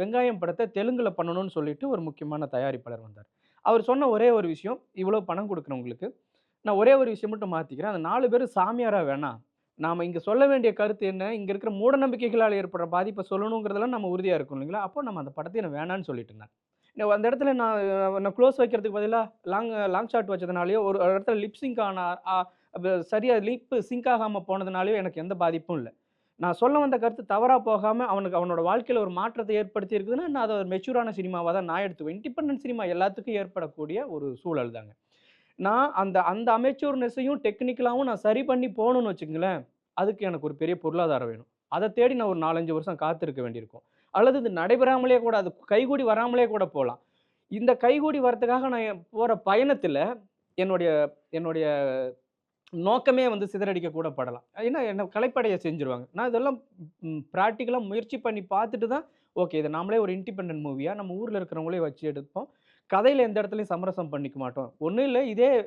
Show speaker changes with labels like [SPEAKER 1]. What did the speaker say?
[SPEAKER 1] வெங்காயம் படத்தை தெலுங்கில் பண்ணணும்னு சொல்லிட்டு ஒரு முக்கியமான தயாரிப்பாளர் வந்தார். அவர் சொன்ன ஒரே ஒரு விஷயம் இவ்வளோ பணம் கொடுக்குறவங்களுக்கு. நான் ஒரே ஒரு விஷயம் மட்டும் மாற்றிக்கிறேன் அந்த நாலு பேர் சாமியாராக வேணாம். நாம் இங்கே சொல்ல வேண்டிய கருத்து என்ன? இங்கே இருக்கிற மூட நம்பிக்கைகளால் ஏற்படுற பாதிப்பை சொல்லணுங்கிறதெல்லாம் நம்ம உறுதியாக இருக்கணும் இல்லைங்களா? அப்போ நம்ம அந்த படத்தை நான் வேணான்னு சொல்லிட்டு இருந்தேன் அந்த இடத்துல நான் நான் க்ளோஸ் வைக்கிறதுக்கு பதிலாக லாங் லாங் ஷாட் வச்சதுனாலேயோ ஒரு இடத்துல லிப் சிங்க் ஆன சரியாக லிப் சிங்க் ஆகாமல் போனதுனாலேயோ எனக்கு எந்த பாதிப்பும் இல்லை. நான் சொல்ல வந்த கருத்து தவறாக போகாமல் அவனுக்கு அவனோட வாழ்க்கையில் ஒரு மாற்றத்தை ஏற்படுத்தி இருக்குதுன்னா நான் அதை ஒரு மெச்சூரான சினிமாவாக தான் நான் எடுத்துக்குவேன். இண்டிபெண்டன்ட் சினிமா எல்லாத்துக்கும் ஏற்படக்கூடிய ஒரு சூழல் தாங்க. நான் அந்த அந்த அமெச்சூர்னஸையும் டெக்னிக்கலாகவும் நான் சரி பண்ணி போகணும்னு வச்சுங்களேன் அதுக்கு எனக்கு ஒரு பெரிய பொருளாதாரம் வேணும். அதை தேடி நான் ஒரு நாலஞ்சு வருஷம் காத்திருக்க வேண்டியிருக்கும். அல்லது இது நடைபெறாமலே கூட அது கைகூடி வராமலே கூட போகலாம். இந்த கைகூடி வரத்துக்காக நான் போகிற பயணத்தில் என்னுடைய என்னுடைய நோக்கமே வந்து சிதறடிக்க கூட படலாம் ஏன்னா என்ன கலைப்படையை செஞ்சுருவாங்க. நான் இதெல்லாம் ப்ராக்டிக்கலாக முயற்சி பண்ணி பார்த்துட்டு தான் ஓகே இதை நாமளே ஒரு இண்டிபெண்ட் மூவியாக நம்ம ஊரில் இருக்கிறவங்களே வச்சு எடுப்போம். கதையில் எந்த இடத்துலையும் சமரசம் பண்ணிக்க மாட்டோம். ஒன்றும் இல்லை இதே